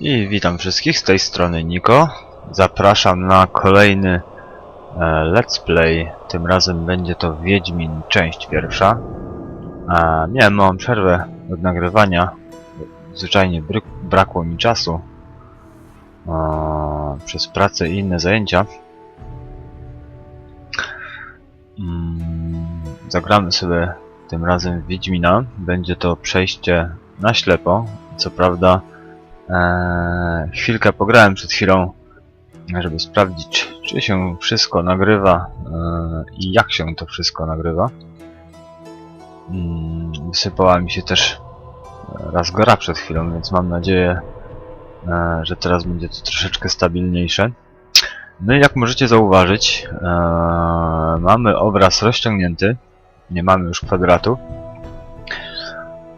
I witam wszystkich z tej strony Niko. Zapraszam na kolejny e, let's play. Tym razem będzie to Wiedźmin, część pierwsza. E, miałem małą przerwę od nagrywania. Zwyczajnie brakło mi czasu e, przez pracę i inne zajęcia. Mm, zagramy sobie tym razem Wiedźmina. Będzie to przejście na ślepo. Co prawda Eee, chwilkę pograłem przed chwilą, żeby sprawdzić, czy się wszystko nagrywa eee, i jak się to wszystko nagrywa. Mm, Wysypała mi się też e, raz gra przed chwilą, więc mam nadzieję, e, że teraz będzie to troszeczkę stabilniejsze. No i jak możecie zauważyć, e, mamy obraz rozciągnięty, nie mamy już kwadratu.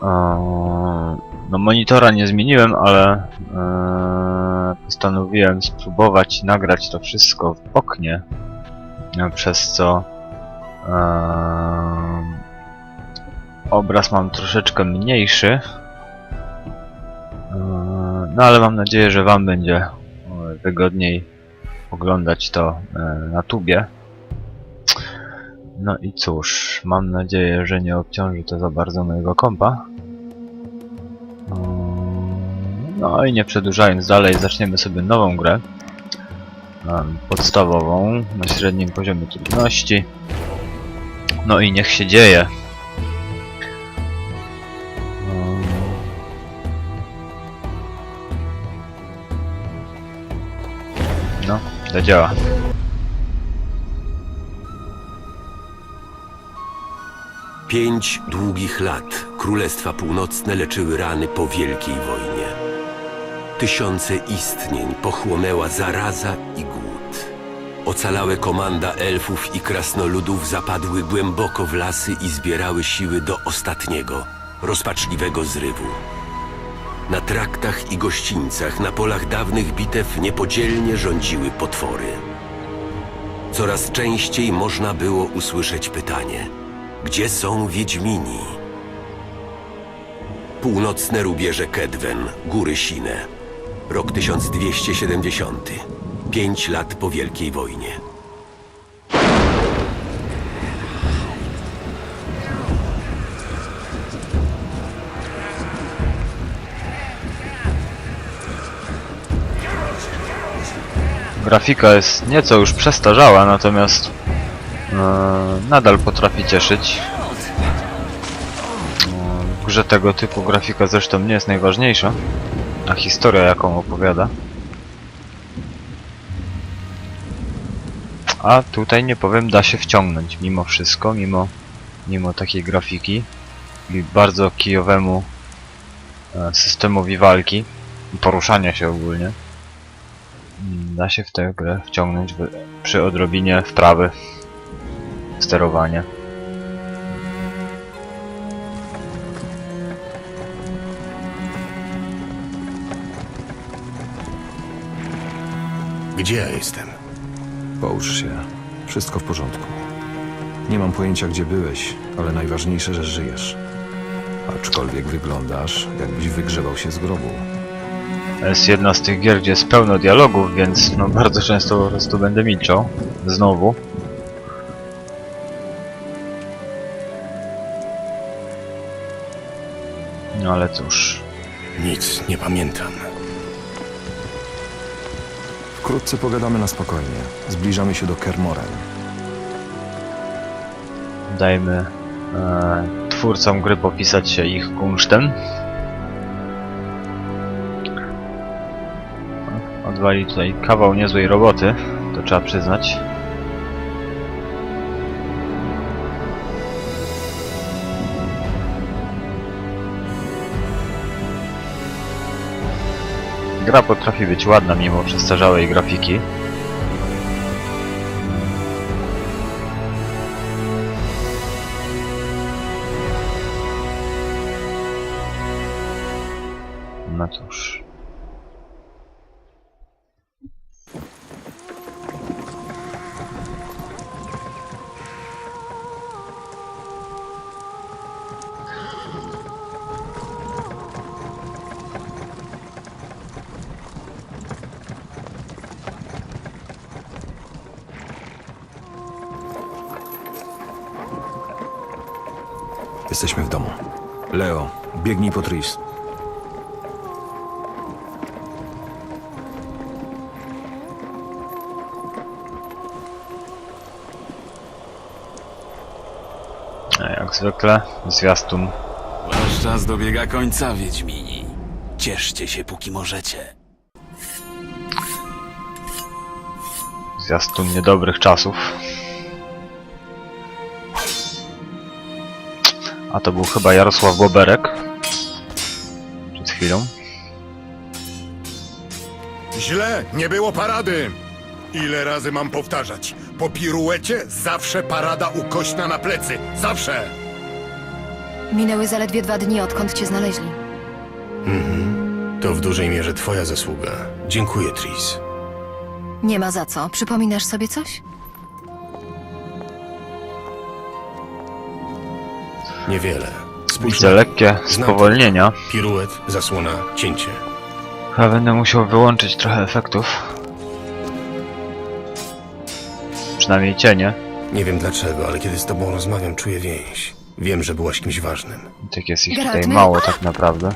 Eee, no monitora nie zmieniłem, ale eee, postanowiłem spróbować nagrać to wszystko w oknie, e, przez co eee, obraz mam troszeczkę mniejszy. Eee, no ale mam nadzieję, że Wam będzie wygodniej oglądać to e, na tubie. No i cóż, mam nadzieję, że nie obciąży to za bardzo mojego kompa. No i nie przedłużając dalej, zaczniemy sobie nową grę. Podstawową, na średnim poziomie trudności. No i niech się dzieje. No, to działa. Pięć długich lat Królestwa Północne leczyły rany po Wielkiej Wojnie. Tysiące istnień pochłonęła zaraza i głód. Ocalałe komanda elfów i krasnoludów zapadły głęboko w lasy i zbierały siły do ostatniego, rozpaczliwego zrywu. Na traktach i gościńcach, na polach dawnych bitew niepodzielnie rządziły potwory. Coraz częściej można było usłyszeć pytanie – gdzie są Wiedźmini? Północne rubieże Kedwen, góry Sine. Rok 1270. Pięć lat po Wielkiej Wojnie. Grafika jest nieco już przestarzała, natomiast e, nadal potrafi cieszyć. W grze tego typu grafika zresztą nie jest najważniejsza, a historia jaką opowiada. A tutaj nie powiem, da się wciągnąć mimo wszystko, mimo, mimo takiej grafiki i bardzo kijowemu e, systemowi walki poruszania się ogólnie. Mm, Da się w tę grę wciągnąć przy odrobinie wprawy sterowania. Gdzie ja jestem? Połóż się. Wszystko w porządku. Nie mam pojęcia, gdzie byłeś, ale najważniejsze, że żyjesz. Aczkolwiek wyglądasz, jakbyś wygrzebał się z grobu. To jest jedna z tych gier, gdzie jest pełno dialogów, więc no bardzo często po prostu będę milczał. Znowu. No ale cóż. Nic nie pamiętam. Wkrótce pogadamy na spokojnie. Zbliżamy się do Kermoren. Dajmy e, twórcom gry popisać się ich kunsztem. Odwali tutaj kawał niezłej roboty, to trzeba przyznać. Gra potrafi być ładna mimo przestarzałej grafiki. No cóż. Jesteśmy w domu. Leo, biegnij po Tris. A jak zwykle, zwiastun. Wasz czas dobiega końca, Wiedźmini. Cieszcie się, póki możecie. Zwiastun niedobrych czasów. A to był chyba Jarosław Boberek. Przed chwilą. Źle, nie było parady. Ile razy mam powtarzać? Po piruecie zawsze parada ukośna na plecy. Zawsze! Minęły zaledwie dwa dni, odkąd cię znaleźli. To w dużej mierze twoja zasługa. Dziękuję, Tris. Nie ma za co. Przypominasz sobie coś? Niewiele. Spójrz Widzę na lekkie spowolnienia. piruet, zasłona, cięcie. Chyba będę musiał wyłączyć trochę efektów. Przynajmniej cienie. Nie wiem dlaczego, ale kiedy z tobą rozmawiam, czuję więź. Wiem, że byłaś kimś ważnym. Tak jest ich Geralt, tutaj my- mało tak naprawdę.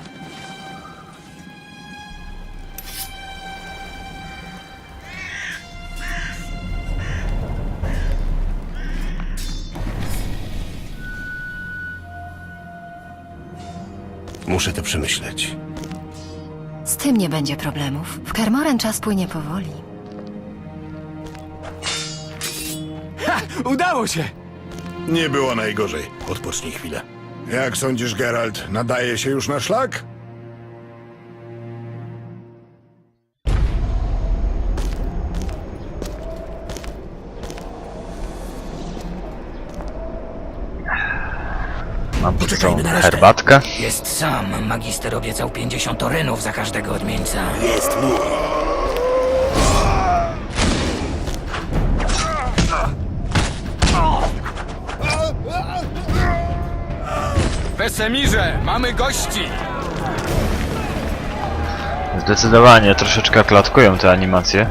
Muszę to przemyśleć. Z tym nie będzie problemów. W Kermoren czas płynie powoli. Udało się! Nie było najgorzej. Odpocznij chwilę. Jak sądzisz, Geralt, nadaje się już na szlak? Poczekajmy na resztę. herbatkę. Jest sam. Magister obiecał 50 orynów za każdego odmieńca. Jest mój. Wesemirze, mamy gości! Zdecydowanie troszeczkę klatkują te animacje.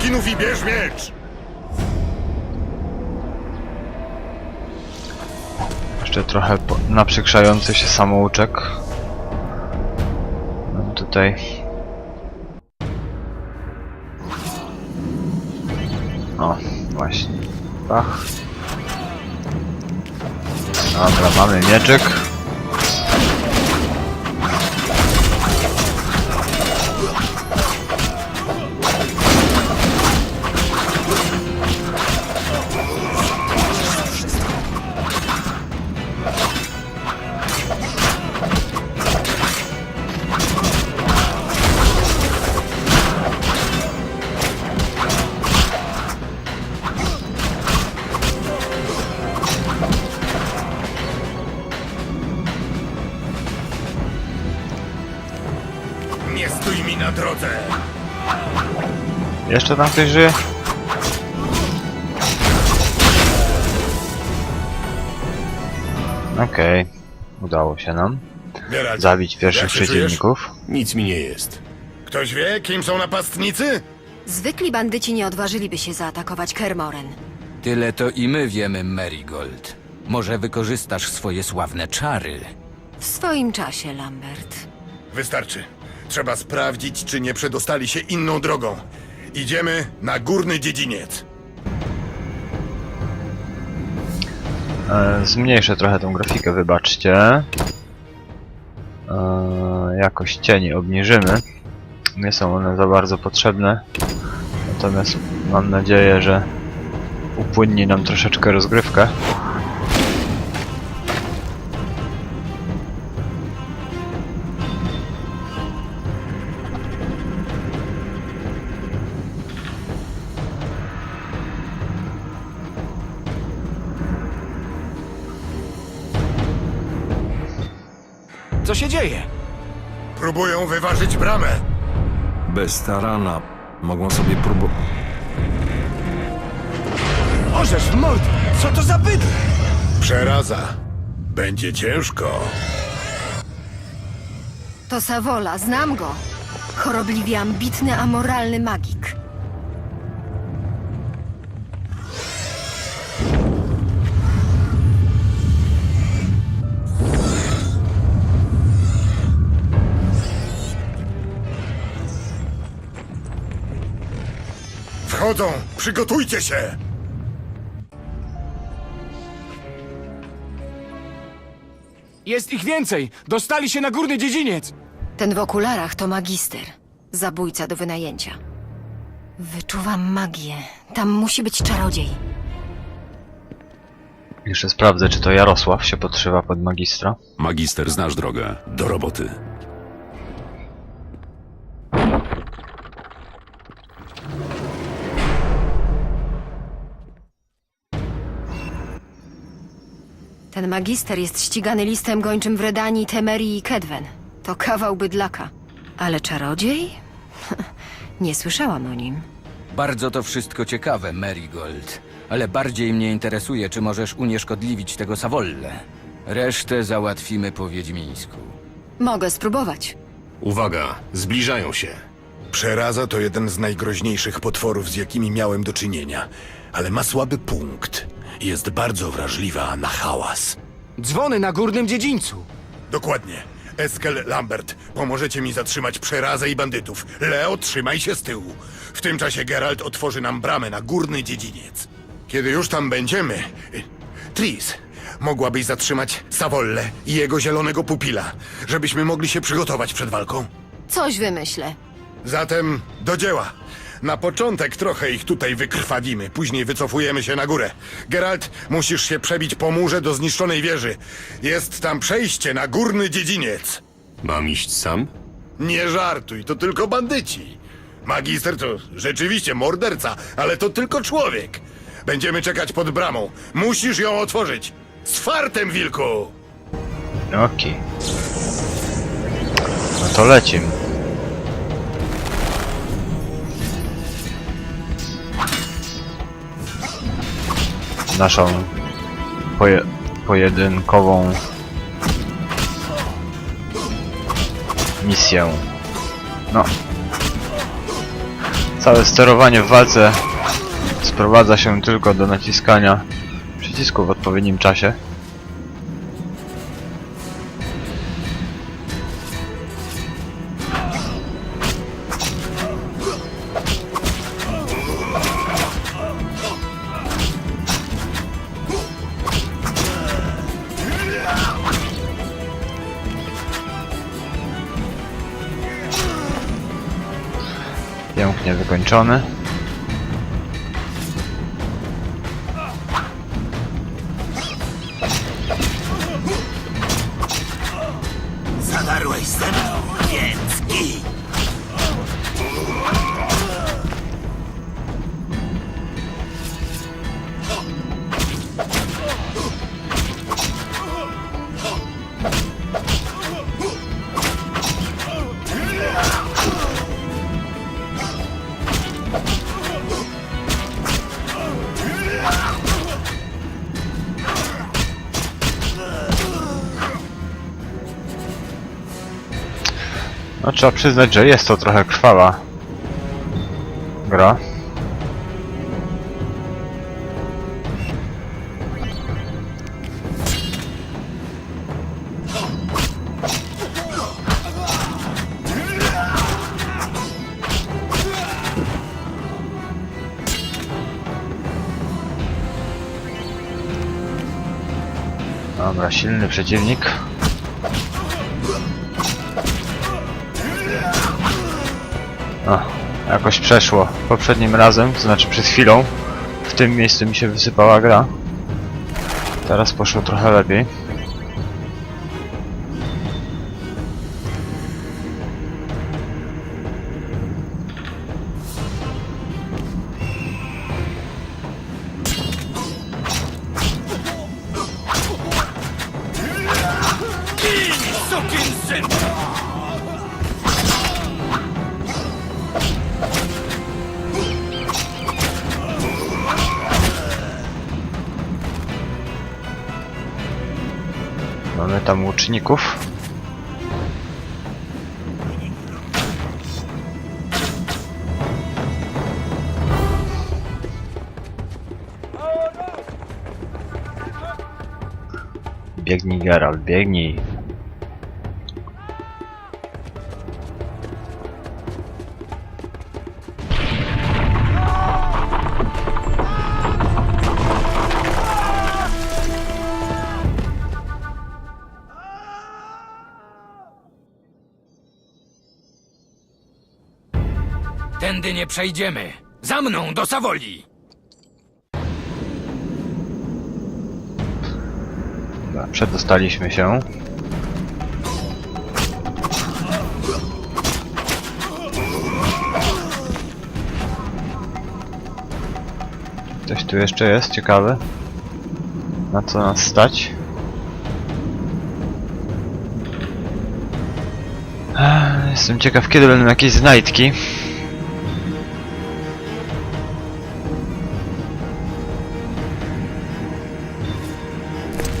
Manekinów i bierz miecz. Jeszcze trochę naprzykrzający się samouczek. Mam tutaj. O, właśnie. Pach. Dobra, mamy mieczyk. Jeszcze tam ktoś żyje? Okej. Udało się nam zabić pierwszych jak się czujesz? przeciwników. Nic mi nie jest. Ktoś wie, kim są napastnicy? Zwykli bandyci nie odważyliby się zaatakować Kermoren. Tyle to i my wiemy, Marigold. Może wykorzystasz swoje sławne czary. W swoim czasie, Lambert. Wystarczy. Trzeba sprawdzić, czy nie przedostali się inną drogą. Idziemy na górny dziedziniec. E, zmniejszę trochę tą grafikę, wybaczcie. E, jakość cieni obniżymy. Nie są one za bardzo potrzebne. Natomiast mam nadzieję, że upłynni nam troszeczkę rozgrywkę. Co się dzieje? Próbują wyważyć bramę. Bez tarana mogą sobie próbować. Orzesz w mord! Co to za bydle? Przeraza. Będzie ciężko. To Savola, znam go. Chorobliwie ambitny, amoralny magik. Nadchodzą! Przygotujcie się! Jest ich więcej! Dostali się na górny dziedziniec! Ten w okularach to magister. Zabójca do wynajęcia. Wyczuwam magię. Tam musi być czarodziej. Jeszcze sprawdzę, czy to Jarosław się podszywa pod magistra. Magister, znasz drogę. Do roboty. Ten magister jest ścigany listem gończym w Redanii, Temerii i Kedwen. To kawał bydlaka. Ale czarodziej? Nie słyszałam o nim. Bardzo to wszystko ciekawe, Marigold. Ale bardziej mnie interesuje, czy możesz unieszkodliwić tego Savolle. Resztę załatwimy po wiedźmińsku. Mogę spróbować. Uwaga, zbliżają się. Przeraza to jeden z najgroźniejszych potworów, z jakimi miałem do czynienia, ale ma słaby punkt. Jest bardzo wrażliwa na hałas. Dzwony na górnym dziedzińcu! Dokładnie. Eskel Lambert, pomożecie mi zatrzymać przerazę i bandytów. Leo, trzymaj się z tyłu. W tym czasie Geralt otworzy nam bramę na górny dziedziniec. Kiedy już tam będziemy... Tris, mogłabyś zatrzymać Savolle i jego zielonego pupila, żebyśmy mogli się przygotować przed walką? Coś wymyślę. Zatem do dzieła. Na początek trochę ich tutaj wykrwawimy, później wycofujemy się na górę. Geralt, musisz się przebić po murze do zniszczonej wieży. Jest tam przejście na górny dziedziniec. Mam iść sam? Nie żartuj, to tylko bandyci. Magister to rzeczywiście morderca, ale to tylko człowiek. Będziemy czekać pod bramą. Musisz ją otworzyć. Z fartem, wilku! Okej. No to lecim. Naszą poje pojedynkową misję. No. Całe sterowanie w walce sprowadza się tylko do naciskania przycisku w odpowiednim czasie. Pięknie wykończony. No trzeba przyznać, że jest to trochę krwawa gra. Dobra, silny przeciwnik. Jakoś przeszło. Poprzednim razem, to znaczy przed chwilą, w tym miejscu mi się wysypała gra. Teraz poszło trochę lepiej. Biegnij, Geralt, biegnij. Tędy nie przejdziemy. Za mną, do Sawoli! Przedostaliśmy się. Ktoś tu jeszcze jest? Ciekawy. Na co nas stać? Jestem ciekaw, kiedy będą jakieś znajdki.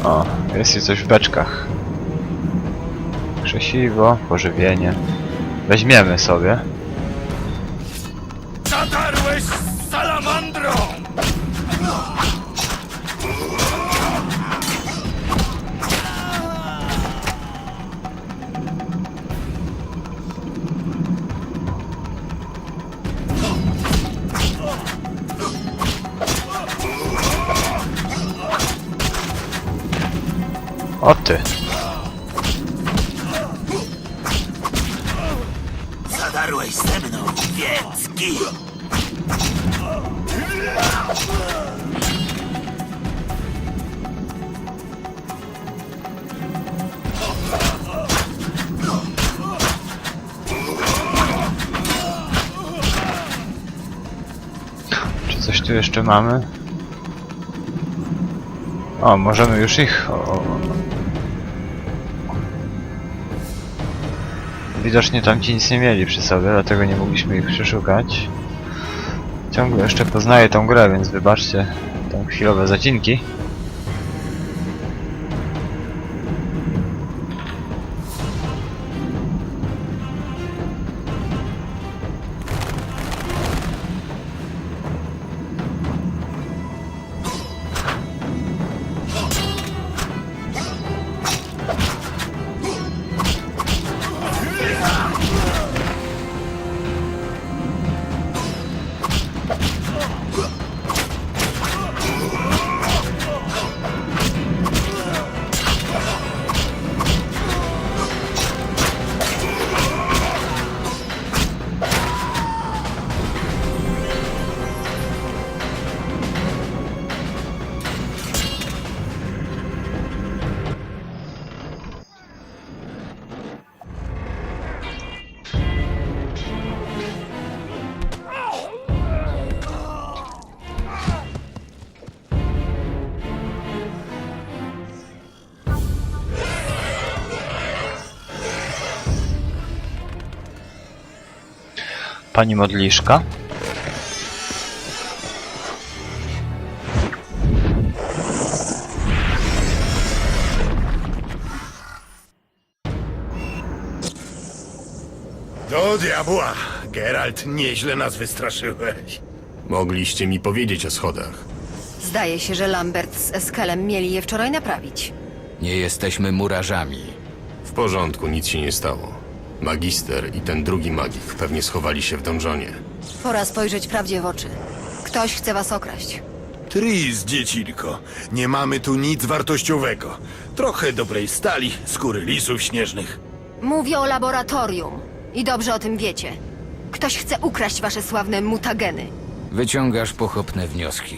O, jest i coś w beczkach. Krzesiwo, pożywienie. Weźmiemy sobie. O ty! Zadarłeś ze mną, więc gin! Czy coś tu jeszcze mamy? O, możemy już ich. O. Widocznie tamci nic nie mieli przy sobie, dlatego nie mogliśmy ich przeszukać. Ciągle jeszcze poznaję tą grę, więc wybaczcie te chwilowe zacinki. Pani modliszka. Do diabła! Geralt, nieźle nas wystraszyłeś. Mogliście mi powiedzieć o schodach. Zdaje się, że Lambert z Eskelem mieli je wczoraj naprawić. Nie jesteśmy murarzami. W porządku, nic się nie stało. Magister i ten drugi magik pewnie schowali się w donżonie. Pora spojrzeć prawdzie w oczy. Ktoś chce was okraść. Tris, dziecinko. Nie mamy tu nic wartościowego. Trochę dobrej stali, skóry lisów śnieżnych. Mówię o laboratorium. I dobrze o tym wiecie. Ktoś chce ukraść wasze sławne mutageny. Wyciągasz pochopne wnioski.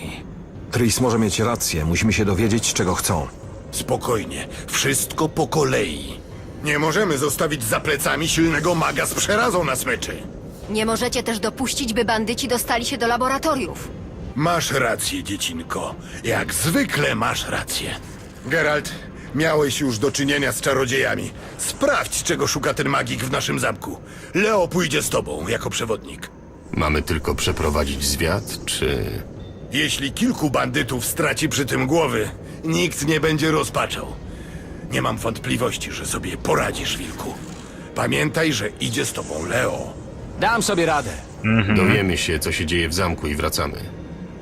Tris może mieć rację, musimy się dowiedzieć, czego chcą. Spokojnie, wszystko po kolei. Nie możemy zostawić za plecami silnego maga z przerazą na smyczy. Nie możecie też dopuścić, by bandyci dostali się do laboratoriów. Masz rację, dziecinko. Jak zwykle masz rację. Geralt, miałeś już do czynienia z czarodziejami. Sprawdź, czego szuka ten magik w naszym zamku. Leo pójdzie z tobą jako przewodnik. Mamy tylko przeprowadzić zwiat, czy... Jeśli kilku bandytów straci przy tym głowy, nikt nie będzie rozpaczał. Nie mam wątpliwości, że sobie poradzisz, wilku. Pamiętaj, że idzie z tobą Leo. Dam sobie radę. Dowiemy się, co się dzieje w zamku i wracamy.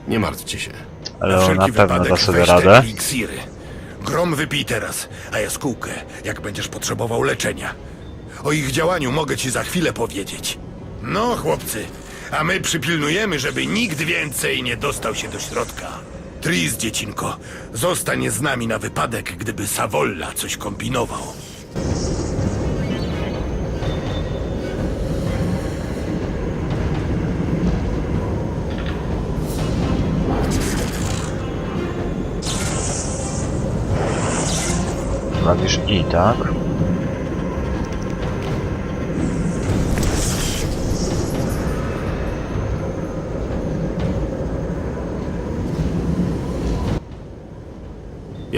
Nie martwcie się. Ale Na on na wszelki pewno wypadek da sobie weź te radę. eliksiry. Grom wypij teraz, a jaskółkę, jak będziesz potrzebował leczenia. O ich działaniu mogę ci za chwilę powiedzieć. No, chłopcy, a my przypilnujemy, żeby nikt więcej nie dostał się do środka. Tris, dziecinko, zostanie z nami na wypadek, gdyby Savolla coś kombinował. Klawisz I, tak?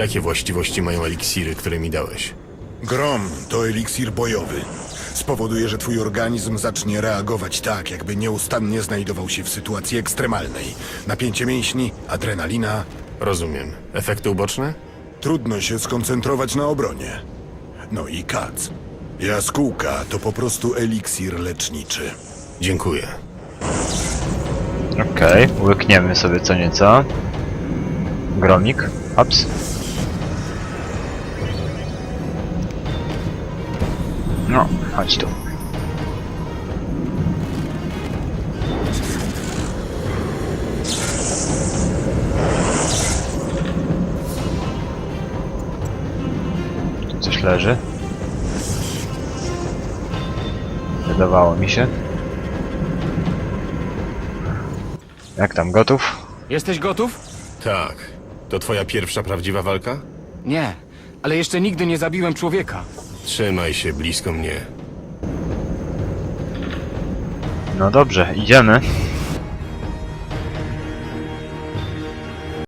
Jakie właściwości mają eliksiry, które mi dałeś? Grom to eliksir bojowy. Spowoduje, że twój organizm zacznie reagować tak, jakby nieustannie znajdował się w sytuacji ekstremalnej. Napięcie mięśni, adrenalina. Rozumiem. Efekty uboczne? Trudno się skoncentrować na obronie. No i kac. Jaskółka to po prostu eliksir leczniczy. Dziękuję. Okej, łykniemy sobie co nieco. Gromik, ups. No, chodź tu. Tu coś leży. Wydawało mi się. Jak tam, gotów? Jesteś gotów? Tak. To twoja pierwsza prawdziwa walka? Nie, ale jeszcze nigdy nie zabiłem człowieka. Trzymaj się blisko mnie. No dobrze, idziemy.